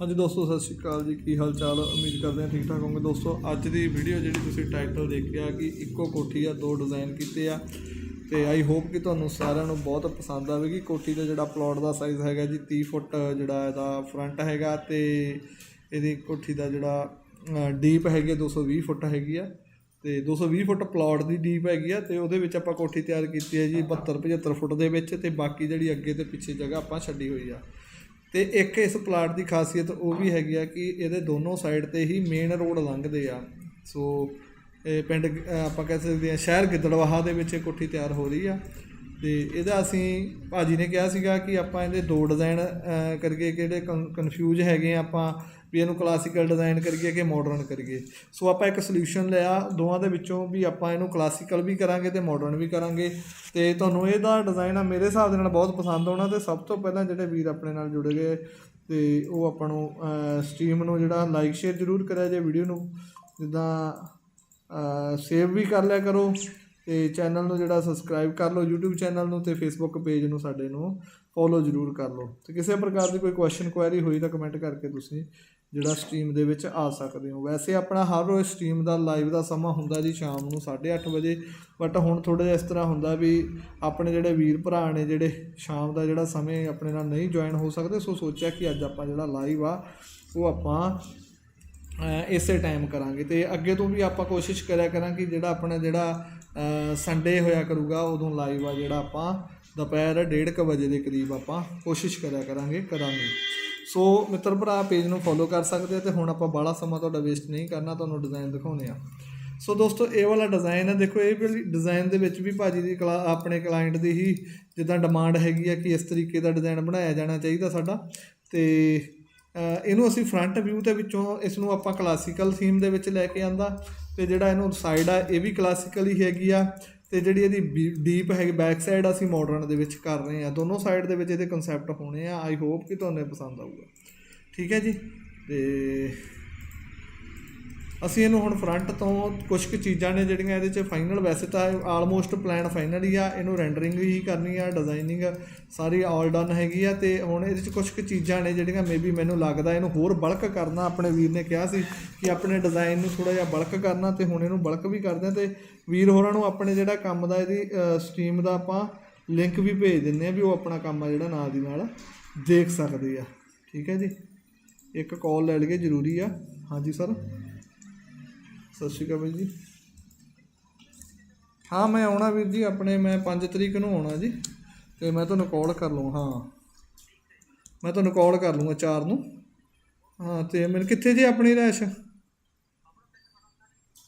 ਹਾਂਜੀ ਦੋਸਤੋ, ਸਤਿ ਸ਼੍ਰੀ ਅਕਾਲ ਜੀ। ਕੀ ਹਾਲ ਚਾਲ ਉਮੀਦ ਕਰਦੇ ਹਾਂ ਠੀਕ ਠਾਕ ਹੋਵੋਗੇ। ਦੋਸਤੋ, ਅੱਜ ਦੀ ਵੀਡੀਓ ਜਿਹੜੀ ਤੁਸੀਂ ਟਾਈਟਲ ਦੇਖਿਆ ਕਿ ਇੱਕੋ ਕੋਠੀ ਆ, ਦੋ ਡਿਜ਼ਾਈਨ ਕੀਤੇ ਆ। ਤੇ ਆਈ ਹੋਪ ਕਿ ਤੁਹਾਨੂੰ ਸਾਰਿਆਂ ਨੂੰ ਬਹੁਤ ਪਸੰਦ ਆਵੇਗੀ। ਕੋਠੀ ਦਾ ਜਿਹੜਾ ਪਲਾਟ ਦਾ ਸਾਈਜ਼ ਹੈਗਾ ਜੀ 30 ਫੁੱਟ ਜਿਹੜਾ ਇਹਦਾ ਫਰੰਟ ਹੈਗਾ ਤੇ ਇਹਦੀ ਕੋਠੀ ਦਾ ਜਿਹੜਾ ਡੀਪ ਹੈਗੀ ਆ 220 ਫੁੱਟ ਹੈਗੀ ਆ। ਤੇ 220 ਫੁੱਟ ਪਲਾਟ ਦੀ ਡੀਪ ਹੈਗੀ ਆ ਤੇ ਉਹਦੇ ਵਿੱਚ ਆਪਾਂ ਕੋਠੀ ਤਿਆਰ ਕੀਤੀ ਹੈ ਜੀ 72 75 ਫੁੱਟ ਦੇ ਵਿੱਚ ਤੇ ਬਾਕੀ ਜਿਹੜੀ ਅੱਗੇ ਤੇ ਪਿੱਛੇ ਜਗ੍ਹਾ ਆਪਾਂ ਛੱਡੀ ਹੋਈ ਆ। ਤੇ ਇੱਕ ਇਸ ਪਲਾਟ ਦੀ ਖਾਸੀਅਤ ਉਹ ਵੀ ਹੈਗੀ ਆ ਕਿ ਇਹਦੇ ਦੋਨੋਂ ਸਾਈਡ ਤੇ ਹੀ ਮੇਨ ਰੋਡ ਲੰਘਦੇ ਆ। ਸੋ ਇਹ ਪਿੰਡ ਆਪਾਂ ਕਹਿ ਸਕਦੇ ਆ, ਸ਼ਹਿਰ ਗਿੱਦੜਵਾਹਾ ਦੇ ਵਿੱਚ ਇਹ ਕੋਠੀ ਤਿਆਰ ਹੋ ਰਹੀ ਆ। ਤੇ ਇਹਦਾ ਅਸੀਂ, ਭਾਜੀ ਨੇ ਕਿਹਾ ਸੀਗਾ ਕਿ ਆਪਾਂ ਇਹਦੇ ਦੋ ਡਿਜ਼ਾਈਨ ਕਰਕੇ ਕਿਹੜੇ ਕਨਫਿਊਜ਼ ਹੈਗੇ ਆ ਆਪਾਂ ਵੀ ਇਹਨੂੰ ਕਲਾਸੀਕਲ ਡਿਜ਼ਾਈਨ ਕਰੀਏ ਕਿ ਮਾਡਰਨ ਕਰੀਏ। ਸੋ ਆਪਾਂ ਇੱਕ ਸੋਲੂਸ਼ਨ ਲਿਆ, ਦੋਵਾਂ ਦੇ ਵਿੱਚੋਂ ਵੀ ਆਪਾਂ ਇਹਨੂੰ ਕਲਾਸੀਕਲ ਵੀ ਕਰਾਂਗੇ ਤੇ ਮਾਡਰਨ ਵੀ ਕਰਾਂਗੇ। ਤੇ ਤੁਹਾਨੂੰ ਇਹਦਾ ਡਿਜ਼ਾਈਨ ਆ ਮੇਰੇ ਹਿਸਾਬ ਦੇ ਨਾਲ ਬਹੁਤ ਪਸੰਦ ਆਉਣਾ ਤੇ ਸਭ ਤੋਂ ਪਹਿਲਾਂ ਜਿਹੜੇ ਵੀਰ ਆਪਣੇ ਨਾਲ ਜੁੜ ਗਏ, ਤੇ ਉਹ ਆਪਾਂ ਨੂੰ ਸਟ੍ਰੀਮ ਨੂੰ ਜਿਹੜਾ ਲਾਈਕ ਸ਼ੇਅਰ ਜ਼ਰੂਰ ਕਰਿਆ ਜੇ ਵੀਡੀਓ ਨੂੰ। ਜਿੱਦਾਂ ਸੇਵ ਵੀ ਕਰ ਲਿਆ ਕਰੋ ਤੇ ਚੈਨਲ ਨੂੰ ਜਿਹੜਾ ਸਬਸਕ੍ਰਾਈਬ ਕਰ ਲਓ, YouTube ਚੈਨਲ ਨੂੰ ਤੇ Facebook ਪੇਜ ਨੂੰ ਸਾਡੇ ਨੂੰ ਫੋਲੋ ਜ਼ਰੂਰ ਕਰ ਲਓ। ਤੇ ਕਿਸੇ ਪ੍ਰਕਾਰ ਦੀ ਕੋਈ ਕੁਐਸਚਨ ਕੁਐਰੀ ਹੋਈ ਤਾਂ ਕਮੈਂਟ ਕਰਕੇ ਤੁਸੀਂ ਜਿਹੜਾ ਸਟ੍ਰੀਮ ਦੇ ਵਿੱਚ ਆ ਸਕਦੇ ਹੋ। ਵੈਸੇ ਆਪਣਾ ਹਰ ਰੋਜ਼ ਸਟ੍ਰੀਮ ਦਾ ਲਾਈਵ ਦਾ ਸਮਾਂ ਹੁੰਦਾ ਜੀ ਸ਼ਾਮ ਨੂੰ 8:30 ਵਜੇ। ਬਟ ਹੁਣ ਥੋੜਾ ਜਿਹਾ ਇਸ ਤਰ੍ਹਾਂ ਹੁੰਦਾ ਵੀ ਆਪਣੇ ਜਿਹੜੇ ਵੀਰ ਭਰਾ ਨੇ ਜਿਹੜੇ ਸ਼ਾਮ ਦਾ ਜਿਹੜਾ ਸਮੇਂ ਆਪਣੇ ਨਾਲ ਨਹੀਂ ਜੁਆਇਨ ਹੋ ਸਕਦੇ, ਸੋ ਸੋਚਿਆ ਕਿ ਅੱਜ ਆਪਾਂ ਜਿਹੜਾ ਲਾਈਵ ਆ, ਉਹ ਆਪਾਂ ਇਸੇ ਟਾਈਮ ਕਰਾਂਗੇ। ਤੇ ਅੱਗੇ ਤੋਂ ਵੀ ਆਪਾਂ ਕੋਸ਼ਿਸ਼ ਕਰਿਆ ਕਰਾਂਗੇ ਜਿਹੜਾ ਆਪਣਾ ਜਿਹੜਾ ਸੰਡੇ ਹੋਇਆ ਕਰੂਗਾ, ਉਦੋਂ ਲਾਈਵ ਆ ਜਿਹੜਾ ਆਪਾਂ, ਦੁਪਹਿਰ 1:30 ਵਜੇ ਦੇ ਕਰੀਬ ਆਪਾਂ ਕੋਸ਼ਿਸ਼ ਕਰਿਆ ਕਰਾਂਗੇ ਕਰਾਂਗੇ। ਸੋ ਮਿੱਤਰ ਭਰਾ ਪੇਜ ਨੂੰ ਫੋਲੋ ਕਰ ਸਕਦੇ ਆ ਤੇ ਹੁਣ ਆਪਾਂ ਬਾਹਲਾ ਸਮਾਂ ਤੁਹਾਡਾ ਵੇਸਟ ਨਹੀਂ ਕਰਨਾ, ਤੁਹਾਨੂੰ ਡਿਜ਼ਾਈਨ ਦਿਖਾਉਣੇ ਆ ਸੋ ਦੋਸਤੋ, ਇਹ ਵਾਲਾ ਡਿਜ਼ਾਈਨ ਹੈ, ਦੇਖੋ, ਇਹ ਵਾਲੀ ਡਿਜ਼ਾਈਨ ਦੇ ਵਿੱਚ ਵੀ ਭਾਜੀ ਦੀ ਕਲਾ, ਆਪਣੇ ਕਲਾਇੰਟ ਦੀ ਹੀ ਜਿੱਦਾਂ ਡਿਮਾਂਡ ਹੈਗੀ ਆ ਕਿ ਇਸ ਤਰੀਕੇ ਦਾ ਡਿਜ਼ਾਈਨ ਬਣਾਇਆ ਜਾਣਾ ਚਾਹੀਦਾ ਸਾਡਾ। ਤੇ ਇਹਨੂੰ ਅਸੀਂ ਫਰੰਟ ਵਿਊ ਦੇ ਵਿੱਚੋਂ ਇਸ ਨੂੰ ਆਪਾਂ ਕਲਾਸੀਕਲ ਥੀਮ ਦੇ ਵਿੱਚ ਲੈ ਕੇ ਆਂਦਾ। ਤੇ ਜਿਹੜਾ ਇਹਨੂੰ ਸਾਈਡ ਆ, ਇਹ ਵੀ ਕਲਾਸੀਕਲ ਹੀ ਹੈਗੀ ਆ। ਤੇ ਜਿਹੜੀ ਇਹਦੀ ਡੀਪ ਹੈਗੀ ਬੈਕ ਸਾਈਡ ਅਸੀਂ ਮਾਡਰਨ ਦੇ ਵਿੱਚ ਕਰ ਰਹੇ ਆ ਦੋਨੋਂ ਸਾਈਡ ਦੇ ਵਿੱਚ ਇਹਦੇ ਕਨਸੈਪਟ ਹੋਣੇ ਆ। ਆਈ ਹੋਪ ਕਿ ਤੁਹਾਨੂੰ ਇਹ ਪਸੰਦ ਆਊਗਾ। ਠੀਕ ਹੈ ਜੀ? ਤੇ ਅਸੀਂ ਇਹਨੂੰ ਹੁਣ ਫਰੰਟ ਤੋਂ ਕੁਝ ਕੁ ਚੀਜ਼ਾਂ ਨੇ ਜਿਹੜੀਆਂ ਇਹਦੇ 'ਚ ਫਾਈਨਲ ਵੈਸੇ ਤਾਂ ਆਲਮੋਸਟ ਪਲਾਨ ਫਾਈਨਲ ਹੀ ਆ, ਇਹਨੂੰ ਰੈਂਡਰਿੰਗ ਹੀ ਕਰਨੀ ਆ ਡਿਜ਼ਾਈਨਿੰਗ ਸਾਰੀ ਆਲ ਡਨ ਹੈਗੀ ਆ ਤੇ ਹੁਣ ਇਹਦੇ 'ਚ ਕੁਝ ਕੁ ਚੀਜ਼ਾਂ ਨੇ ਜਿਹੜੀਆਂ ਮੇਬੀ ਮੈਨੂੰ ਲੱਗਦਾ ਇਹਨੂੰ ਹੋਰ ਬਲਕ ਕਰਨਾ ਆਪਣੇ ਵੀਰ ਨੇ ਕਿਹਾ ਸੀ ਕਿ ਆਪਣੇ ਡਿਜ਼ਾਈਨ ਨੂੰ ਥੋੜਾ ਜਿਹਾ ਬਲਕ ਕਰਨਾ ਤੇ ਹੁਣ ਇਹਨੂੰ ਬਲਕ ਵੀ ਕਰਦੇ ਆ ਤੇ ਵੀਰ ਹੋਰਾਂ ਨੂੰ ਆਪਣੇ ਜਿਹੜਾ ਕੰਮ ਦਾ ਇਹਦੀ ਸਟ੍ਰੀਮ ਦਾ ਆਪਾਂ ਲਿੰਕ ਵੀ ਭੇਜ ਦਿੰਨੇ ਆ ਵੀ ਉਹ ਆਪਣਾ ਕੰਮ ਆ ਜਿਹੜਾ ਨਾਲ ਦੀ ਨਾਲ ਦੇਖ ਸਕਦੇ ਆ। ਠੀਕ ਹੈ ਜੀ? ਇੱਕ ਕਾਲ ਲੈ ਲਈਏ, ਜ਼ਰੂਰੀ ਆ। ਹਾਂਜੀ ਸਰ ਸਤਿ ਸ਼੍ਰੀ ਅਕਾਲ ਬਾਈ ਜੀ। ਹਾਂ, ਮੈਂ ਆਉਣਾ ਵੀਰ ਜੀ, ਆਪਣੇ ਮੈਂ 5 ਤਰੀਕ ਨੂੰ ਆਉਣਾ ਜੀ, ਤੇ ਮੈਂ ਤੁਹਾਨੂੰ ਕਾਲ ਕਰ ਲਵਾਂ ਹਾਂ। ਮੈਂ ਤੁਹਾਨੂੰ ਕਾਲ ਕਰ ਲੂੰਗਾ 4 ਨੂੰ। ਹਾਂ, ਤੇ ਮੈਨੂੰ ਕਿੱਥੇ ਜੀ ਆਪਣੀ ਰੈਸ਼?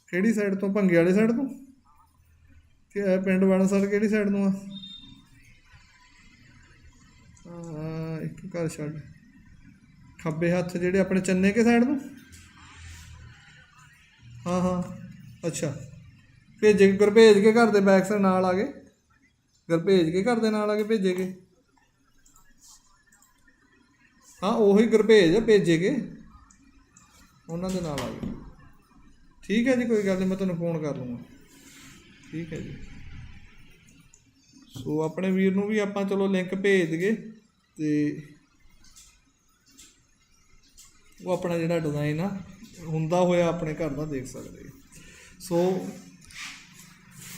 ਕਿਹੜੀ ਸਾਈਡ ਤੋਂ? ਭੰਗੇ ਵਾਲੇ ਸਾਈਡ ਤੋਂ? ਕਿ ਇਹ ਪਿੰਡ ਬਾਣਸਰ ਕਿਹੜੀ ਸਾਈਡ ਨੂੰ ਆ? ਆ ਇੱਕ ਘਰ ਛੱਡ। ਖੱਬੇ ਹੱਥ ਜਿਹੜੇ ਆਪਣੇ ਚੰਨੇ ਕੇ ਸਾਈਡ ਤੋਂ? ਹਾਂ ਹਾਂ। ਅੱਛਾ। ਭੇਜੇ ਗੁਰ ਭੇਜ ਕੇ ਘਰ ਦੇ ਬੈਕ ਸਾਈਡ ਨਾਲ ਆ ਗਏ? ਗੁਰ ਭੇਜ ਕੇ ਘਰ ਦੇ ਨਾਲ ਆ ਕੇ ਭੇਜੇ ਭੇਜੇਗੇ ਹਾਂ, ਉਹੀ ਗੁਰ ਭੇਜ ਭੇਜੇਗੇ ਉਹਨਾਂ ਦੇ ਨਾਲ ਆ ਗਏ। ਠੀਕ ਹੈ ਜੀ, ਕੋਈ ਗੱਲ ਨਹੀਂ, ਮੈਂ ਤੁਹਾਨੂੰ ਫੋਨ ਕਰ ਲੂੰਗਾ ਠੀਕ ਹੈ ਜੀ। ਸੋ, ਆਪਣੇ ਵੀਰ ਨੂੰ ਵੀ ਆਪਾਂ ਚਲੋ ਲਿੰਕ ਭੇਜ ਦਈਏ ਤੇ ਉਹ ਆਪਣਾ ਜਿਹੜਾ ਡਿਜ਼ਾਈਨ ਆ ਹੁੰਦਾ ਹੋਇਆ ਆਪਣੇ ਘਰ ਦਾ ਦੇਖ ਸਕਦੇ ਸੋ,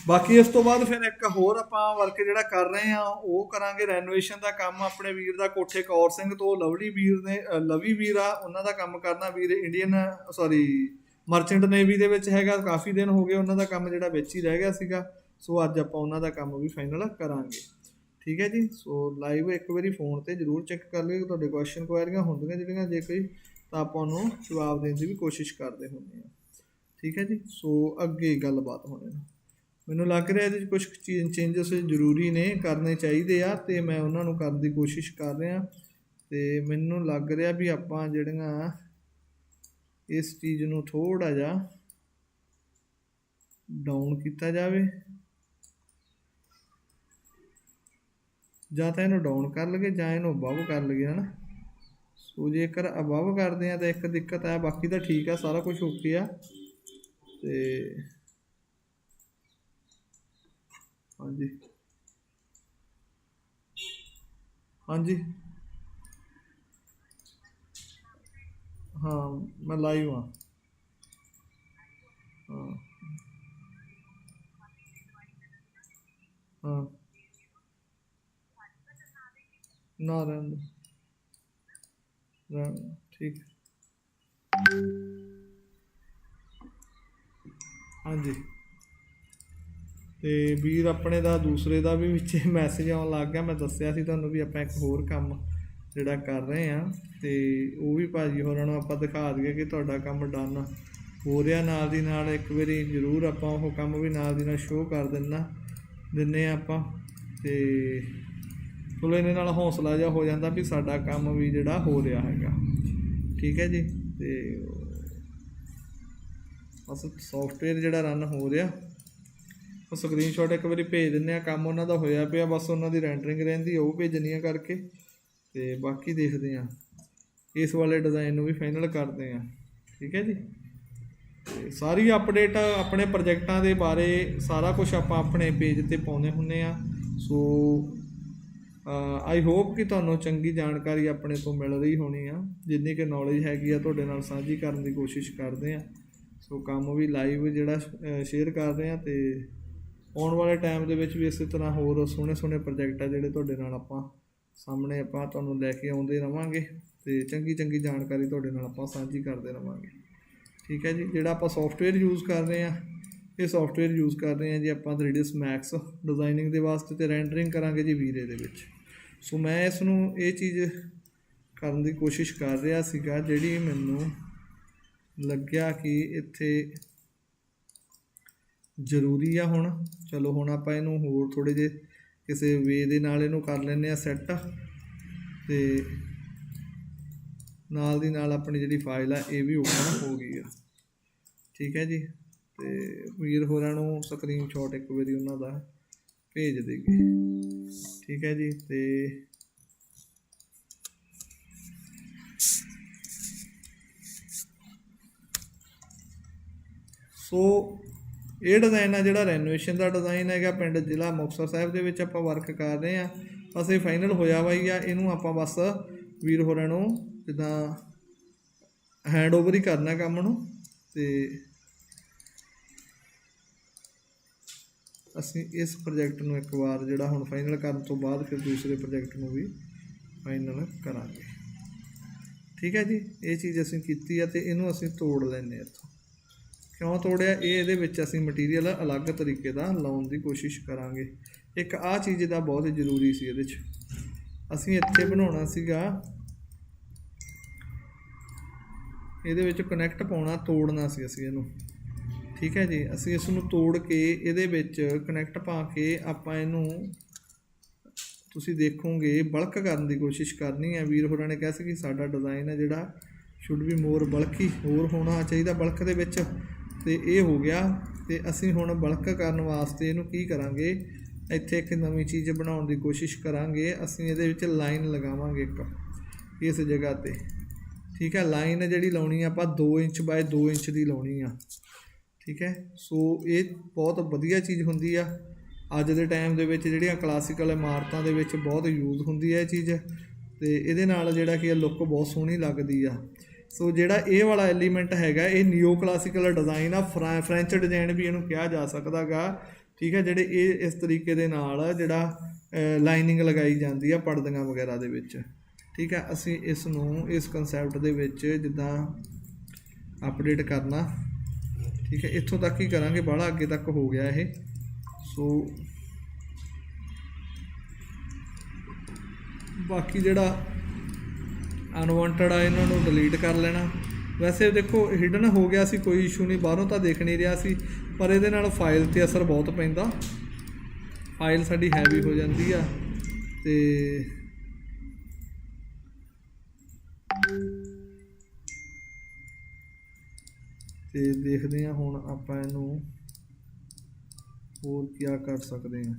ਬਾਕੀ ਇਸ ਤੋਂ ਬਾਅਦ ਫਿਰ ਇੱਕ ਹੋਰ ਆਪਾਂ ਵਰਕ ਜਿਹੜਾ ਕਰ ਰਹੇ ਆ ਉਹ ਕਰਾਂਗੇ ਰੈਨੋਵੇਸ਼ਨ ਦਾ ਕੰਮ। ਆਪਣੇ ਵੀਰ ਦਾ ਕੋਠੇ ਕੌਰ ਸਿੰਘ ਤੋਂ ਲਵਲੀ ਵੀਰ ਨੇ ਲਵੀ ਵੀਰ ਆ, ਉਹਨਾਂ ਦਾ ਕੰਮ ਕਰਨਾ ਵੀਰ ਇੰਡੀਅਨ ਸੌਰੀ ਮਰਚੈਂਟ ਨੇਵੀ ਦੇ ਵਿੱਚ ਹੈਗਾ। ਕਾਫੀ ਦਿਨ ਹੋ ਗਏ ਉਹਨਾਂ ਦਾ ਕੰਮ ਜਿਹੜਾ ਵਿੱਚ ਹੀ ਰਹਿ ਗਿਆ ਸੀਗਾ। ਸੋ ਅੱਜ ਆਪਾਂ ਉਹਨਾਂ ਦਾ ਕੰਮ ਵੀ ਫਾਈਨਲ ਕਰਾਂਗੇ। ਠੀਕ ਹੈ ਜੀ? ਸੋ ਲਾਈਵ ਇੱਕ ਵਾਰੀ ਫੋਨ ਤੇ ਜਰੂਰ ਚੈੱਕ ਕਰ ਲਿਓ। ਤੁਹਾਡੇ ਕੁਐਸਚਨ ਕੁਐਰੀਆਂ ਹੁੰਦੀਆਂ ਜਿਹੜੀਆਂ, ਜੇ ਕੋਈ ਤਾਂ ਆਪਾਂ ਉਹਨੂੰ ਜਵਾਬ ਦੇਣ ਦੀ ਵੀ ਕੋਸ਼ਿਸ਼ ਕਰਦੇ ਹੁੰਦੇ ਆ ਠੀਕ ਹੈ ਜੀ? ਸੋ ਅੱਗੇ ਗੱਲਬਾਤ ਹੋਣੀ ਮੈਨੂੰ ਲੱਗ ਰਿਹਾ ਇਹਦੇ ਵਿੱਚ ਕੁਝ ਚੇਂਜਸ ਜ਼ਰੂਰੀ ਨੇ, ਕਰਨੇ ਚਾਹੀਦੇ ਆ ਤੇ ਮੈਂ ਉਹਨਾਂ ਨੂੰ ਕਰਨ ਦੀ ਕੋਸ਼ਿਸ਼ ਕਰ ਰਿਹਾ। ਤੇ ਮੈਨੂੰ ਲੱਗ ਰਿਹਾ ਵੀ ਆਪਾਂ ਜਿਹੜੀਆਂ ਇਸ ਚੀਜ਼ ਨੂੰ ਥੋੜਾ ਜਿਹਾ ਡਾਊਨ ਕੀਤਾ ਜਾਵੇ। ਜਾਂ ਤਾਂ ਇਹਨੂੰ ਡਾਊਨ ਕਰ ਲਈਏ ਜਾਂ ਇਹਨੂੰ ਅਬਵ ਕਰ ਲਈਏ, ਹਨਾ? ਸੋ ਜੇਕਰ ਅਬਵ ਕਰਦੇ ਆ ਤਾਂ ਇੱਕ ਦਿੱਕਤ ਆ, ਬਾਕੀ ਤਾਂ ਠੀਕ ਆ, ਸਾਰਾ ਕੁਝ ਓਕੇ ਆ। ਤੇ ਹਾਂਜੀ। ਹਾਂਜੀ। ਹਾਂ, ਮੈਂ ਲਾਈਵ ਹਾਂ ਹਾਂ। ਹਾਂ। ਨਾ ਰਹਿਣ ਦਿਓ। ਠੀਕ ਹਾਂਜੀ। ਤੇ ਵੀਰ ਆਪਣੇ ਦਾ, ਦੂਸਰੇ ਦਾ ਵੀ ਵਿੱਚ ਮੈਸੇਜ ਆਉਣ ਲੱਗ ਗਿਆ। ਮੈਂ ਦੱਸਿਆ ਸੀ ਤੁਹਾਨੂੰ ਵੀ ਆਪਾਂ ਇੱਕ ਹੋਰ ਕੰਮ ਜਿਹੜਾ ਕਰ ਰਹੇ ਆ ਤੇ ਉਹ ਵੀ ਭਾਜੀ ਹੋਰਾਂ ਨੂੰ ਆਪਾਂ ਦਿਖਾ ਦਈਏ ਕਿ ਤੁਹਾਡਾ ਕੰਮ ਡਨ ਹੋ ਰਿਹਾ ਨਾਲ ਦੀ ਨਾਲ ਇੱਕ ਵਾਰੀ ਜ਼ਰੂਰ ਆਪਾਂ ਉਹ ਕੰਮ ਵੀ ਨਾਲ ਦੀ ਨਾਲ ਸ਼ੋਅ ਕਰ ਦਿੰਨਾ ਦਿੰਨੇ ਆ ਆਪਾਂ। ਤੇ ਚਲੋ ਇਹਦੇ ਨਾਲ ਹੌਸਲਾ ਜਿਹਾ ਹੋ ਜਾਂਦਾ ਵੀ ਸਾਡਾ ਕੰਮ ਵੀ ਜਿਹੜਾ ਹੋ ਰਿਹਾ ਹੈਗਾ। ਠੀਕ ਹੈ ਜੀ? ਤੇ ਬਸ ਸੌਫਟਵੇਅਰ ਜਿਹੜਾ ਰਨ ਹੋ ਰਿਹਾ, ਉਹ ਸਕਰੀਨਸ਼ਾਟ ਇੱਕ ਵਾਰੀ ਭੇਜ ਦਿੰਨੇ ਆ ਕੰਮ ਉਹਨਾਂ ਦਾ ਹੋਇਆ ਪਿਆ, ਬਸ ਉਹਨਾਂ ਦੀ ਰੈਂਡਰਿੰਗ ਰਹਿੰਦੀ, ਉਹ ਭੇਜਣੀ ਆ ਕਰਕੇ। ਤੇ ਬਾਕੀ ਦੇਖਦੇ ਆ ਇਸ ਵਾਲੇ ਡਿਜ਼ਾਈਨ ਨੂੰ ਵੀ ਫਾਈਨਲ ਕਰਦੇ ਆ ਠੀਕ ਹੈ ਜੀ? ਤੇ ਸਾਰੀ ਅਪਡੇਟ ਆਪਣੇ ਪ੍ਰੋਜੈਕਟਾਂ ਦੇ ਬਾਰੇ ਸਾਰਾ ਕੁਝ ਆਪਾਂ ਆਪਣੇ ਪੇਜ ਤੇ ਪਾਉਂਦੇ ਹੁੰਨੇ ਆ ਸੋ ਆਈ ਹੋਪ ਕਿ ਤੁਹਾਨੂੰ ਚੰਗੀ ਜਾਣਕਾਰੀ ਆਪਣੇ ਤੋਂ ਮਿਲ ਰਹੀ ਹੋਣੀ ਆ। ਜਿੰਨੀ ਕਿ ਨੌਲੇਜ ਹੈਗੀ ਆ, ਤੁਹਾਡੇ ਨਾਲ ਸਾਂਝੀ ਕਰਨ ਦੀ ਕੋਸ਼ਿਸ਼ ਕਰਦੇ ਆ। ਸੋ ਕੰਮ ਵੀ ਲਾਈਵ ਜਿਹੜਾ ਸ਼ੇਅਰ ਕਰਦੇ ਆ ਤੇ ਆਉਣ ਵਾਲੇ ਟਾਈਮ ਦੇ ਵਿੱਚ ਵੀ ਇਸੇ ਤਰ੍ਹਾਂ ਹੋਰ ਸੋਹਣੇ ਸੋਹਣੇ ਪ੍ਰੋਜੈਕਟ ਆ ਜਿਹੜੇ ਤੁਹਾਡੇ ਨਾਲ ਆਪਾਂ ਸਾਹਮਣੇ ਆਪਾਂ ਤੁਹਾਨੂੰ ਲੈ ਕੇ ਆਉਂਦੇ ਰਵਾਂਗੇ ਤੇ ਚੰਗੀ ਚੰਗੀ ਜਾਣਕਾਰੀ ਤੁਹਾਡੇ ਨਾਲ ਆਪਾਂ ਸਾਂਝੀ ਕਰਦੇ ਰਵਾਂਗੇ। ਠੀਕ ਹੈ ਜੀ, ਜਿਹੜਾ ਆਪਾਂ ਸੌਫਟਵੇਅਰ ਯੂਜ਼ ਕਰ ਰਹੇ ਆ, ਇਹ ਸੌਫਟਵੇਅਰ ਯੂਜ਼ ਕਰ ਰਹੇ ਆ ਜੀ ਆਪਾਂ 3ds max ਡਿਜ਼ਾਈਨਿੰਗ ਦੇ ਵਾਸਤੇ ਤੇ ਰੈਂਡਰਿੰਗ ਕਰਾਂਗੇ ਜੀ ਵੀਰੇ ਦੇ ਵਿੱਚ। ਸੋ ਮੈਂ ਇਸ ਨੂੰ ਇਹ ਚੀਜ਼ ਕਰਨ ਦੀ ਕੋਸ਼ਿਸ਼ ਕਰ ਰਿਹਾ ਸੀਗਾ, ਜਿਹੜੀ ਮੈਨੂੰ ਲੱਗਿਆ ਕਿ ਇੱਥੇ ਜ਼ਰੂਰੀ ਆ ਹੁਣ। ਚਲੋ, ਹੁਣ ਆਪਾਂ ਇਹਨੂੰ ਹੋਰ ਥੋੜੇ ਜੇ ਕਿਸੇ ਵੇ ਦੇ ਨਾਲ ਇਹਨੂੰ ਕਰ ਲੈਂਦੇ ਆ ਸੈੱਟ ਤੇ ਨਾਲ ਦੀ ਨਾਲ ਆਪਣੀ ਜਿਹੜੀ ਫਾਈਲ ਆ, ਇਹ ਵੀ ਓਪਨ ਹੋ ਗਈ ਆ। ਠੀਕ ਹੈ ਜੀ? ਤੇ ਵੀਰ ਹੋਰਾਂ ਨੂੰ ਸਕਰੀਨਸ਼ਾਟ ਇੱਕ ਵਾਰੀ ਉਹਨਾਂ ਦਾ। ਭੇਜ ਦੇਗੇ। ਠੀਕ ਹੈ ਜੀ, ਤੇ ਸੋ ਇਹ ਡਿਜ਼ਾਈਨ ਆ ਜਿਹੜਾ ਰੈਨੋਵੇਸ਼ਨ ਦਾ ਡਿਜ਼ਾਈਨ ਹੈਗਾ ਪਿੰਡ ਜ਼ਿਲ੍ਹਾ ਮੁਕਤਸਰ ਸਾਹਿਬ ਦੇ ਵਿੱਚ ਆਪਾਂ ਵਰਕ ਕਰ ਰਹੇ ਆ ਬਸ ਇਹ ਫਾਈਨਲ ਹੋਇਆ ਵਾ ਹੀ ਆ, ਇਹਨੂੰ ਆਪਾਂ ਬਸ ਵੀਰ ਹੋਰਾਂ ਨੂੰ ਜਿੱਦਾਂ ਹੈਂਡ ਓਵਰ ਹੀ ਕਰਨਾ ਕੰਮ ਨੂੰ, ਤੇ ਅਸੀਂ ਇਸ ਪ੍ਰੋਜੈਕਟ ਨੂੰ ਇੱਕ ਵਾਰ ਜਿਹੜਾ ਹੁਣ ਫਾਈਨਲ ਕਰਨ ਤੋਂ ਬਾਅਦ ਫਿਰ ਦੂਸਰੇ ਪ੍ਰੋਜੈਕਟ ਨੂੰ ਵੀ ਫਾਈਨਲ ਕਰਾਂਗੇ। ਠੀਕ ਹੈ ਜੀ? ਇਹ ਚੀਜ਼ ਅਸੀਂ ਕੀਤੀ ਆ ਤੇ ਇਹਨੂੰ ਅਸੀਂ ਤੋੜ ਲੈਂਦੇ ਹਾਂ ਇੱਥੋਂ। ਕਿਉਂ ਤੋੜਿਆ? ਇਹ ਇਹਦੇ ਵਿੱਚ ਅਸੀਂ ਮਟੀਰੀਅਲ ਅਲੱਗ ਤਰੀਕੇ ਦਾ ਲਾਉਣ ਦੀ ਕੋਸ਼ਿਸ਼ ਕਰਾਂਗੇ। ਇੱਕ ਆਹ ਚੀਜ਼ ਦਾ ਬਹੁਤ ਜ਼ਰੂਰੀ ਸੀ ਇਹਦੇ 'ਚ। ਅਸੀਂ ਇੱਥੇ ਬਣਾਉਣਾ ਸੀਗਾ। ਇਹਦੇ ਵਿੱਚ ਕਨੈਕਟ ਪਾਉਣਾ, ਤੋੜਨਾ ਸੀ ਅਸੀਂ ਇਹਨੂੰ। ਠੀਕ ਹੈ ਜੀ? ਅਸੀਂ ਇਸ ਨੂੰ ਤੋੜ ਕੇ ਇਹਦੇ ਵਿੱਚ ਕਨੈਕਟ ਪਾ ਕੇ ਆਪਾਂ ਇਹਨੂੰ ਤੁਸੀਂ ਦੇਖੋਗੇ, ਬਲਕ ਕਰਨ ਦੀ ਕੋਸ਼ਿਸ਼ ਕਰਨੀ ਹੈ। ਵੀਰ ਹੋਰਾਂ ਨੇ ਕਿਹਾ ਸੀ ਕਿ ਸਾਡਾ ਡਿਜ਼ਾਈਨ ਹੈ ਜਿਹੜਾ ਸ਼ੁੱਡ ਵੀ ਮੋਰ ਬਲਕੀ ਹੋਰ ਹੋਣਾ ਚਾਹੀਦਾ ਬਲਕ ਦੇ ਵਿੱਚ। ਤੇ ਇਹ ਹੋ ਗਿਆ। ਤੇ ਅਸੀਂ ਹੁਣ ਬਲਕ ਕਰਨ ਵਾਸਤੇ ਇਹਨੂੰ ਕੀ ਕਰਾਂਗੇ? ਇੱਥੇ ਇੱਕ ਨਵੀਂ ਚੀਜ਼ ਬਣਾਉਣ ਦੀ ਕੋਸ਼ਿਸ਼ ਕਰਾਂਗੇ। ਅਸੀਂ ਇਹਦੇ ਵਿੱਚ ਲਾਈਨ ਲਗਾਵਾਂਗੇ ਇੱਕ, ਇਸ ਜਗ੍ਹਾ ਤੇ। ਠੀਕ ਹੈ? ਲਾਈਨ ਜਿਹੜੀ ਲਾਉਣੀ ਆ, ਆਪਾਂ 2 ਇੰਚ ਬਾਏ 2 ਇੰਚ ਦੀ ਲਾਉਣੀ ਆ। ਠੀਕ ਹੈ? ਸੋ ਇਹ ਬਹੁਤ ਵਧੀਆ ਚੀਜ਼ ਹੁੰਦੀ ਆ। ਅੱਜ ਦੇ ਟਾਈਮ ਦੇ ਵਿੱਚ ਜਿਹੜੀਆਂ ਕਲਾਸੀਕਲ ਇਮਾਰਤਾਂ ਦੇ ਵਿੱਚ ਬਹੁਤ ਯੂਜ਼ ਹੁੰਦੀ ਹੈ ਇਹ ਚੀਜ਼। ਤੇ ਇਹਦੇ ਨਾਲ ਜਿਹੜਾ ਕਿ ਲੁੱਕ ਬਹੁਤ ਸੋਹਣੀ ਲੱਗਦੀ ਆ। ਸੋ ਜਿਹੜਾ ਇਹ ਵਾਲਾ ਐਲੀਮੈਂਟ ਹੈਗਾ, ਇਹ ਨਿਓ ਕਲਾਸੀਕਲ ਡਿਜ਼ਾਈਨ ਆ। ਫਰਾ- ਫ੍ਰੈਂਚ ਡਿਜ਼ਾਈਨ ਵੀ ਇਹਨੂੰ ਕਿਹਾ ਜਾ ਸਕਦਾਗਾ। ਠੀਕ ਹੈ? ਜਿਹੜੇ ਇਹ ਇਸ ਤਰੀਕੇ ਦੇ ਨਾਲ ਜਿਹੜਾ ਲਾਈਨਿੰਗ ਲਗਾਈ ਜਾਂਦੀ ਆ ਪਰਦਿਆਂ ਵਗੈਰਾ ਦੇ ਵਿੱਚ। ਠੀਕ ਹੈ? ਅਸੀਂ ਇਸ ਨੂੰ, ਇਸ ਕਨਸੈਪਟ ਦੇ ਵਿੱਚ ਜਿੱਦਾਂ ਅਪਡੇਟ ਕਰਨਾ। ਠੀਕ ਹੈ, ਇੱਥੋਂ ਤੱਕ ਹੀ ਕਰਾਂਗੇ, ਬਾਹਲਾ ਅੱਗੇ ਤੱਕ ਹੋ ਗਿਆ ਇਹ। ਸੋ ਬਾਕੀ ਜਿਹੜਾ ਅਨਵਾਂਟਡ ਆ, ਇਹਨਾਂ ਨੂੰ ਡਿਲੀਟ ਕਰ ਲੈਣਾ। ਵੈਸੇ ਦੇਖੋ ਹਿਡਨ ਹੋ ਗਿਆ ਸੀ, ਕੋਈ ਇਸ਼ੂ ਨਹੀਂ, ਬਾਹਰੋਂ ਤਾਂ ਦੇਖ ਨਹੀਂ ਰਿਹਾ ਸੀ, ਪਰ ਇਹਦੇ ਨਾਲ ਫਾਈਲ ਤੇ ਅਸਰ ਬਹੁਤ ਪੈਂਦਾ। ਫਾਈਲ ਸਾਡੀ ਹੈਵੀ ਹੋ ਜਾਂਦੀ ਆ, ਤੇ ਤੇ ਦੇਖਦੇ ਹਾਂ ਹੁਣ ਆਪਾਂ ਇਹਨੂੰ ਹੋਰ ਕੀ ਕਰ ਸਕਦੇ ਹਾਂ।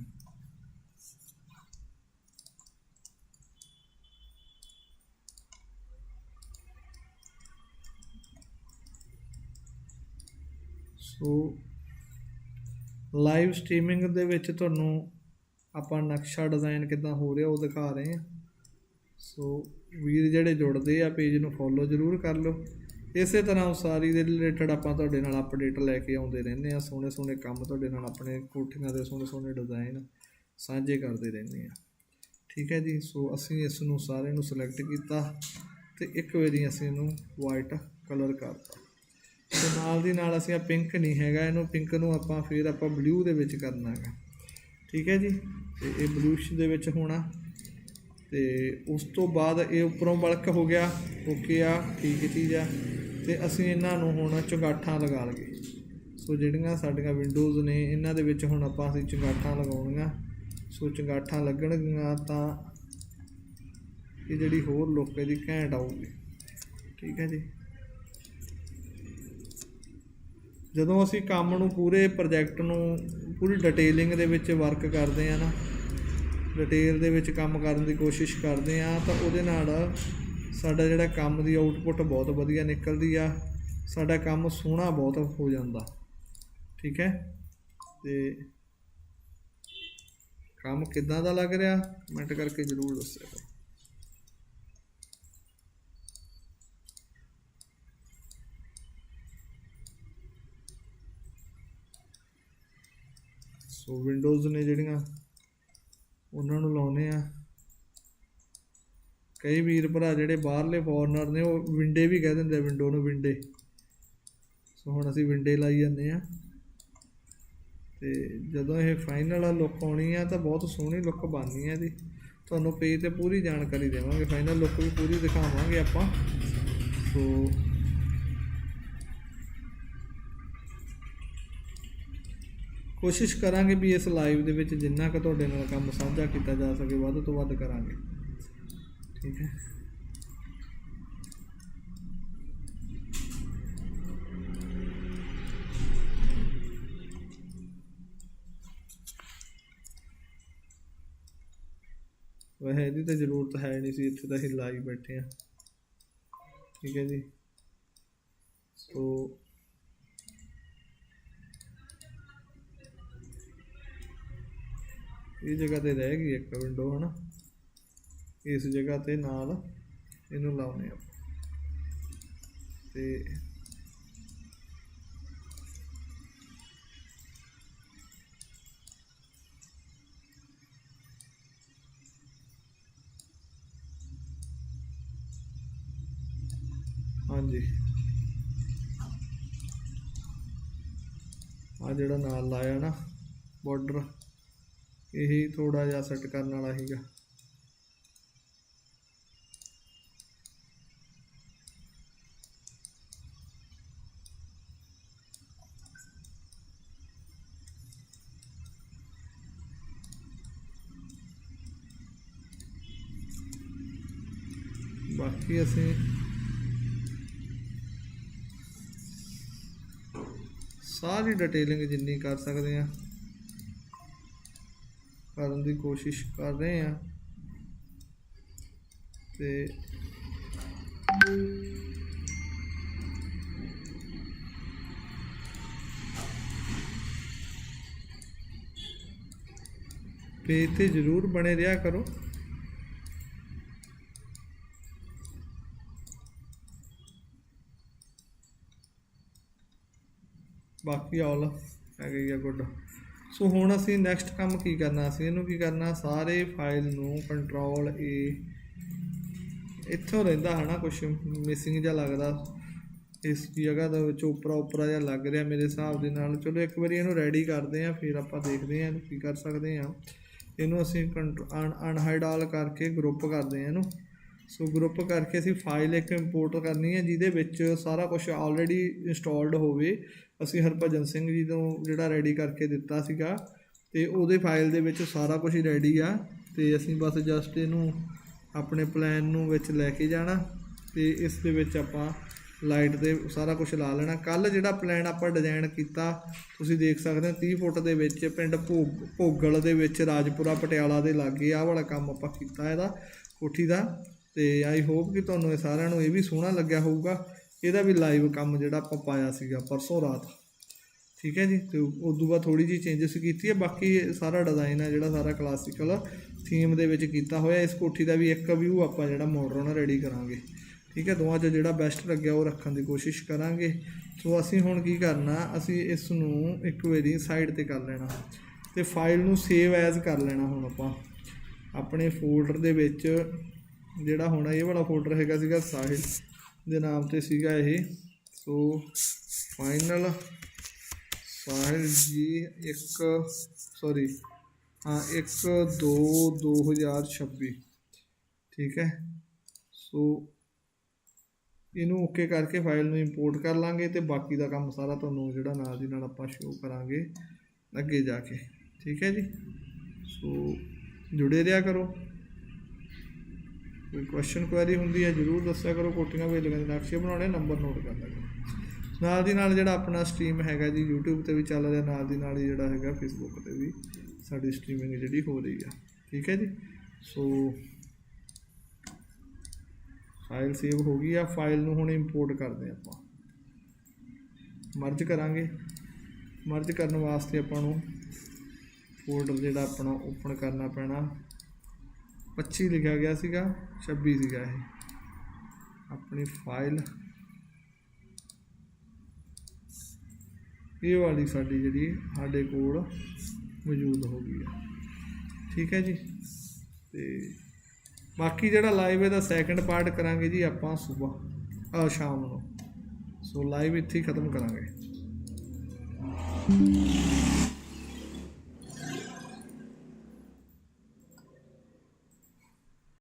ਸੋ ਲਾਈਵ ਸਟ੍ਰੀਮਿੰਗ ਦੇ ਵਿੱਚ ਤੁਹਾਨੂੰ ਆਪਾਂ ਨਕਸ਼ਾ ਡਿਜ਼ਾਈਨ ਕਿਦਾਂ ਹੋ ਰਿਹਾ ਉਹ ਦਿਖਾ ਰਹੇ ਹਾਂ। ਸੋ ਵੀਰ ਜਿਹੜੇ ਜੁੜਦੇ ਆ ਪੇਜ ਨੂੰ ਫੋਲੋ ਜ਼ਰੂਰ ਕਰ ਲਓ। ਇਸੇ ਤਰ੍ਹਾਂ ਉਸਾਰੀ ਦੇ ਰਿਲੇਟਡ ਆਪਾਂ ਤੁਹਾਡੇ ਨਾਲ ਅਪਡੇਟ ਲੈ ਕੇ ਆਉਂਦੇ ਰਹਿੰਦੇ ਆ ਸੋਹਣੇ ਸੋਹਣੇ ਕੰਮ ਤੁਹਾਡੇ ਨਾਲ ਆਪਣੇ ਕੋਠੀਆਂ ਦੇ ਸੋਹਣੇ ਸੋਹਣੇ ਡਿਜ਼ਾਈਨ ਸਾਂਝੇ ਕਰਦੇ ਰਹਿੰਦੇ ਆ ਠੀਕ ਹੈ ਜੀ, ਸੋ ਅਸੀਂ ਇਸ ਨੂੰ ਸਾਰੇ ਨੂੰ ਸਿਲੈਕਟ ਕੀਤਾ ਤੇ ਇੱਕ ਵਾਰੀ ਅਸੀਂ ਇਹਨੂੰ ਵਾਈਟ ਕਲਰ ਕਰਤਾ। ਤੇ ਨਾਲ ਦੀ ਨਾਲ ਅਸੀਂ ਆ ਪਿੰਕ ਨਹੀਂ ਹੈਗਾ, ਇਹਨੂੰ ਪਿੰਕ ਨੂੰ ਆਪਾਂ ਫਿਰ ਆਪਾਂ ਬਲੂ ਦੇ ਵਿੱਚ ਕਰਨਾ ਹੈਗਾ। ਠੀਕ ਹੈ ਜੀ, ਤੇ ਇਹ ਬਲੂਸ਼ ਦੇ ਵਿੱਚ ਹੋਣਾ। ਤੇ ਉਸ ਤੋਂ ਬਾਅਦ ਇਹ ਉੱਪਰੋਂ ਬਲਕ ਹੋ ਗਿਆ ਓਕੇ ਆ, ਠੀਕ ਚੀਜ਼ ਆ। ਤੇ ਅਸੀਂ ਇਹਨਾਂ ਨੂੰ ਹੁਣ ਚੁਗਾਠਾਂ ਲਗਾ ਲਈਏ ਸੋ ਜਿਹੜੀਆਂ ਸਾਡੀਆਂ ਵਿੰਡੋਜ਼ ਨੇ, ਇਹਨਾਂ ਦੇ ਵਿੱਚ ਹੁਣ ਆਪਾਂ ਅਸੀਂ ਚੁਗਾਠਾਂ ਲਗਾਉਣੀਆਂ। ਸੋ ਚੁਗਾਠਾਂ ਲੱਗਣਗੀਆਂ ਤਾਂ ਇਹ ਜਿਹੜੀ ਹੋਰ ਲੁੱਕ ਦੀ ਘੈਂਟ ਆਊਗੀ। ਠੀਕ ਹੈ ਜੀ? ਜਦੋਂ ਅਸੀਂ ਕੰਮ ਨੂੰ ਪੂਰੇ ਪ੍ਰੋਜੈਕਟ ਨੂੰ ਪੂਰੀ ਡਿਟੇਲਿੰਗ ਦੇ ਵਿੱਚ ਵਰਕ ਕਰਦੇ ਆ ਨਾ ਡਿਟੇਲ ਦੇ ਵਿੱਚ ਕੰਮ ਕਰਨ ਦੀ ਕੋਸ਼ਿਸ਼ ਕਰਦੇ ਆ ਤਾਂ ਉਹਦੇ ਨਾਲ ਸਾਡਾ ਜਿਹੜਾ ਕੰਮ ਦੀ ਆਊਟਪੁੱਟ ਬਹੁਤ ਵਧੀਆ ਨਿਕਲਦੀ ਆ, ਸਾਡਾ ਕੰਮ ਸੋਹਣਾ ਬਹੁਤ ਹੋ ਜਾਂਦਾ। ਠੀਕ ਹੈ? ਤੇ ਕੰਮ ਕਿੱਦਾਂ ਦਾ ਲੱਗ ਰਿਹਾ? ਕਮੈਂਟ ਕਰਕੇ ਜ਼ਰੂਰ ਦੱਸਿਓ ਕਰੋ। ਸੋ ਵਿੰਡੋਜ਼ ਨੇ ਜਿਹੜੀਆਂ, ਉਹਨਾਂ ਨੂੰ ਲਾਉਨੇ ਆ। ਕਈ ਵੀਰ ਭਰਾ ਜਿਹੜੇ ਬਾਹਰਲੇ ਫੋਰਨਰ ਨੇ, ਉਹ ਵਿੰਡੇ ਵੀ ਕਹਿ ਦਿੰਦੇ ਆ ਵਿੰਡੋ ਨੂੰ ਵਿੰਡੇ। ਸੋ ਹੁਣ ਅਸੀਂ ਵਿੰਡੇ ਲਾਈ ਜਾਂਦੇ ਆ ਤੇ ਜਦੋਂ ਇਹ ਫਾਈਨਲ ਲੁੱਕ ਆਉਣੀ ਆ, ਤਾਂ ਬਹੁਤ ਸੋਹਣੀ ਲੁੱਕ ਬਣਨੀ ਆ ਇਹਦੀ। ਤੁਹਾਨੂੰ ਪੇਜ ਤੇ ਪੂਰੀ ਜਾਣਕਾਰੀ ਦੇਵਾਂਗੇ। ਫਾਈਨਲ ਲੁੱਕ ਵੀ ਪੂਰੀ ਦਿਖਾਵਾਂਗੇ ਆਪਾਂ। ਸੋ ਕੋਸ਼ਿਸ਼ ਕਰਾਂਗੇ ਵੀ ਇਸ ਲਾਈਵ ਦੇ ਵਿੱਚ ਜਿੰਨਾ ਕੁ ਤੁਹਾਡੇ ਨਾਲ ਕੰਮ ਸਾਂਝਾ ਕੀਤਾ ਜਾ ਸਕੇ, ਵੱਧ ਤੋਂ ਵੱਧ ਕਰਾਂਗੇ। ਠੀਕ ਹੈ। ਵੈਸੇ ਇਹਦੀ ਤਾਂ ਜ਼ਰੂਰਤ ਹੈ ਨਹੀਂ ਸੀ, ਇੱਥੇ ਤਾਂ ਅਸੀਂ ਲਾਈ ਬੈਠੇ ਆ ਠੀਕ ਹੈ ਜੀ। ਸੋ ਇਹ ਜਗ੍ਹਾ ਤੇ ਰਹਿ ਗਈ ਇੱਕ ਵਿੰਡੋ ਹਨਾ? ਇਸ ਜਗ੍ਹਾ ਤੇ ਨਾਲ ਇਹਨੂੰ ਲਾਉਨੇ ਆ। ਤੇ ਹਾਂਜੀ। ਆ ਜਿਹੜਾ ਨਾਲ ਲਾਇਆ ਨਾ ਬਾਰਡਰ ਇਹ ਥੋੜਾ ਜਿਹਾ ਸੈੱਟ ਕਰਨ ਵਾਲਾ ਸੀਗਾ। ਬਾਕੀ ਅਸੀਂ ਸਾਰੀ ਡਿਟੇਲਿੰਗ ਜਿੰਨੀ ਕਰ ਸਕਦੇ ਆ ਕਰਨ ਦੀ ਕੋਸ਼ਿਸ਼ ਕਰ ਰਹੇ ਆ ਤੇ ਪੇਜ ਤੇ ਜ਼ਰੂਰ ਬਣੇ ਰਿਹਾ ਕਰੋ। ਬਾਕੀ ਆਲ ਹੈਗੇ ਆ ਗੁੱਡ ਸੋ ਹੁਣ ਅਸੀਂ ਨੈਕਸਟ ਕੰਮ ਕੀ ਕਰਨਾ ਅਸੀਂ ਇਹਨੂੰ ਕੀ ਕਰਨਾ? ਸਾਰੇ ਫਾਈਲ ਨੂੰ ਕੰਟਰੋਲ ਏ ਇੱਥੋਂ ਰਹਿੰਦਾ ਹਨਾ ਕੁਝ ਮਿਸਿੰਗ ਜਿਹਾ ਲੱਗਦਾ। ਇਸ ਜਗ੍ਹਾ ਦੇ ਵਿੱਚ ਉਪਰਾ ਉਪਰਾ ਜਿਹਾ ਲੱਗ ਰਿਹਾ ਮੇਰੇ ਹਿਸਾਬ ਦੇ ਨਾਲ। ਚਲੋ ਇੱਕ ਵਾਰੀ ਇਹਨੂੰ ਰੈਡੀ ਕਰਦੇ ਆ ਫਿਰ ਆਪਾਂ ਦੇਖਦੇ ਆ ਇਹਨੂੰ ਕੀ ਕਰ ਸਕਦੇ ਆ ਇਹਨੂੰ ਅਸੀਂ ਅਨਹਾਈਡ ਆਲ ਕਰਕੇ ਗਰੁੱਪ ਕਰਦੇ ਆ ਇਹਨੂੰ। ਸੋ ਗਰੁੱਪ ਕਰਕੇ ਅਸੀਂ ਫਾਈਲ ਇੱਕ ਇੰਪੋਰਟ ਕਰਨੀ ਹੈ, ਜਿਹਦੇ ਵਿੱਚ ਸਾਰਾ ਕੁਝ ਆਲਰੇਡੀ ਇੰਸਟਾਲਡ ਹੋਵੇ। ਅਸੀਂ ਹਰਭਜਨ ਸਿੰਘ ਜੀ ਤੋਂ ਜਿਹੜਾ ਰੈਡੀ ਕਰਕੇ ਦਿੱਤਾ ਸੀਗਾ ਤੇ ਉਹਦੇ ਫਾਈਲ ਦੇ ਵਿੱਚ ਸਾਰਾ ਕੁਝ ਰੈਡੀ ਆ ਤੇ ਅਸੀਂ ਬਸ ਜਸਟ ਇਹਨੂੰ ਆਪਣੇ ਪਲਾਨ ਨੂੰ ਵਿੱਚ ਲੈ ਕੇ ਜਾਣਾ ਤੇ ਇਸ ਦੇ ਵਿੱਚ ਆਪਾਂ ਲਾਈਟ ਦੇ ਸਾਰਾ ਕੁਝ ਲਾ ਲੈਣਾ। ਕੱਲ ਜਿਹੜਾ ਪਲਾਨ ਆਪਾਂ ਡਿਜ਼ਾਈਨ ਕੀਤਾ, ਤੁਸੀਂ ਦੇਖ ਸਕਦੇ ਹੋ 30 ਫੁੱਟ ਦੇ ਵਿੱਚ ਪਿੰਡ ਭੋਗ, ਭੋਗਲ ਦੇ ਵਿੱਚ ਰਾਜਪੁਰਾ ਪਟਿਆਲਾ ਦੇ ਲਾਗੇ ਆਹ ਵਾਲਾ ਕੰਮ ਆਪਾਂ ਕੀਤਾ ਇਹਦਾ ਕੋਠੀ ਦਾ ਤੇ ਆਈ ਹੋਪ ਕਿ ਤੁਹਾਨੂੰ ਇਹ ਸਾਰਿਆਂ ਨੂੰ ਇਹ ਵੀ ਸੋਹਣਾ ਲੱਗਿਆ ਹੋਊਗਾ। ਇਹਦਾ ਵੀ ਲਾਈਵ ਕੰਮ ਜਿਹੜਾ ਆਪਾਂ ਪਾਇਆ ਸੀਗਾ ਪਰਸੋਂ ਰਾਤ। ਠੀਕ ਹੈ ਜੀ? ਤੇ ਉਸ ਤੋਂ ਬਾਅਦ ਥੋੜੀ ਜਿਹੀ ਚੇਂਜਸ ਕੀਤੀ ਹੈ, ਬਾਕੀ ਸਾਰਾ ਡਿਜ਼ਾਈਨ ਹੈ ਜਿਹੜਾ ਸਾਰਾ ਕਲਾਸੀਕਲ ਥੀਮ ਦੇ ਵਿੱਚ ਕੀਤਾ ਹੋਇਆ। ਇਸ ਕੋਠੀ ਦਾ ਵੀ ਇੱਕ ਵਿਊ ਆਪਾਂ ਜਿਹੜਾ ਮਾਡਰਨ ਰੈਡੀ ਕਰਾਂਗੇ। ਠੀਕ ਹੈ? ਦੋਵਾਂ 'ਚ ਜਿਹੜਾ ਬੈਸਟ ਲੱਗਿਆ ਉਹ ਰੱਖਣ ਦੀ ਕੋਸ਼ਿਸ਼ ਕਰਾਂਗੇ। ਸੋ ਅਸੀਂ ਹੁਣ ਕੀ ਕਰਨਾ, ਅਸੀਂ ਇਸ ਨੂੰ ਇੱਕ ਵਾਰੀ ਸਾਈਡ ਤੇ ਕਰ ਲੈਣਾ। ਤੇ ਫਾਈਲ ਨੂੰ ਸੇਵ ਐਜ਼ ਕਰ ਲੈਣਾ ਹੁਣ ਆਪਾਂ। ਆਪਣੇ ਫੋਲਡਰ ਦੇ ਵਿੱਚ ਜਿਹੜਾ ਹੋਣਾ ਇਹ ਵਾਲਾ ਫੋਲਡਰ ਹੈਗਾ ਸੀਗਾ ਸਾਹਿਲ। ਦੇ ਨਾਮ ਤੇ ਸੀਗਾ ਇਹ। ਸੋ ਫਾਈਨਲ ਸਾਹਿਲ ਜੀ ਇੱਕ ਸੌਰੀ ਹਾਂ 1 2 2026 ਠੀਕ ਹੈ? ਸੋ ਇਹਨੂੰ ਓਕੇ ਕਰਕੇ ਫਾਈਲ ਨੂੰ ਇੰਪੋਰਟ ਕਰ ਲਾਂਗੇ ਤੇ ਬਾਕੀ ਦਾ ਕੰਮ ਸਾਰਾ ਤੁਹਾਨੂੰ ਜਿਹੜਾ ਨਾਲ ਦੀ ਨਾਲ ਆਪਾਂ ਸ਼ੋਅ ਕਰਾਂਗੇ ਅੱਗੇ ਜਾ ਕੇ। ਠੀਕ ਹੈ ਜੀ? ਸੋ ਜੁੜੇ ਰਿਹਾ ਕਰੋ। ਕੋਈ ਕੁਐਸਚਨ ਕੁਐਰੀ ਹੁੰਦੀ ਹੈ, ਜਰੂਰ ਦੱਸਿਆ ਕਰੋ ਕੋਟੀਆਂ ਵੇਲੀਆਂ ਦੇ ਨਕਸ਼ੇ ਬਣਾਉਣੇ ਨੰਬਰ ਨੋਟ ਕਰ ਲਿਆ ਕਰੋ ਨਾਲ ਦੀ ਨਾਲ ਜਿਹੜਾ ਆਪਣਾ ਸਟ੍ਰੀਮ ਹੈਗਾ ਜੀ, YouTube ਤੇ ਵੀ ਚੱਲ ਰਿਹਾ, ਨਾਲ ਦੀ ਨਾਲ ਹੀ ਜਿਹੜਾ ਹੈਗਾ Facebook ਤੇ ਵੀ ਸਾਡੀ ਸਟ੍ਰੀਮਿੰਗ ਜਿਹੜੀ ਹੋ ਰਹੀ ਆ। ਠੀਕ ਹੈ ਜੀ? ਸੋ ਫਾਈਲ ਸੇਵ ਹੋ ਗਈ ਆ। ਫਾਈਲ ਨੂੰ ਹੁਣ ਇੰਪੋਰਟ ਕਰਦੇ ਹਾਂ ਆਪਾਂ। ਮਰਜ ਕਰਾਂਗੇ। ਮਰਜ ਕਰਨ ਵਾਸਤੇ ਆਪਾਂ ਨੂੰ ਫੋਲਡਰ ਜਿਹੜਾ ਆਪਣਾ ਓਪਨ ਕਰਨਾ ਪੈਣਾ। 25 ਲਿਖਿਆ ਗਿਆ ਸੀਗਾ 26 ਸੀਗਾ ਇਹ। ਆਪਣੀ ਫਾਈਲ ਇਹ ਵਾਲੀ ਸਾਡੀ ਜਿਹੜੀ ਸਾਡੇ ਕੋਲ ਮੌਜੂਦ ਹੋ ਗਈ ਹੈ ਠੀਕ ਹੈ ਜੀ? ਤੇ ਬਾਕੀ ਜਿਹੜਾ ਲਾਈਵ ਇਹਦਾ ਸੈਕੰਡ ਪਾਰਟ ਕਰਾਂਗੇ ਜੀ ਆਪਾਂ ਸਵੇਰ ਆ ਸ਼ਾਮ ਨੂੰ। ਸੋ ਲਾਈਵ ਇੱਥੇ ਹੀ ਖਤਮ ਕਰਾਂਗੇ।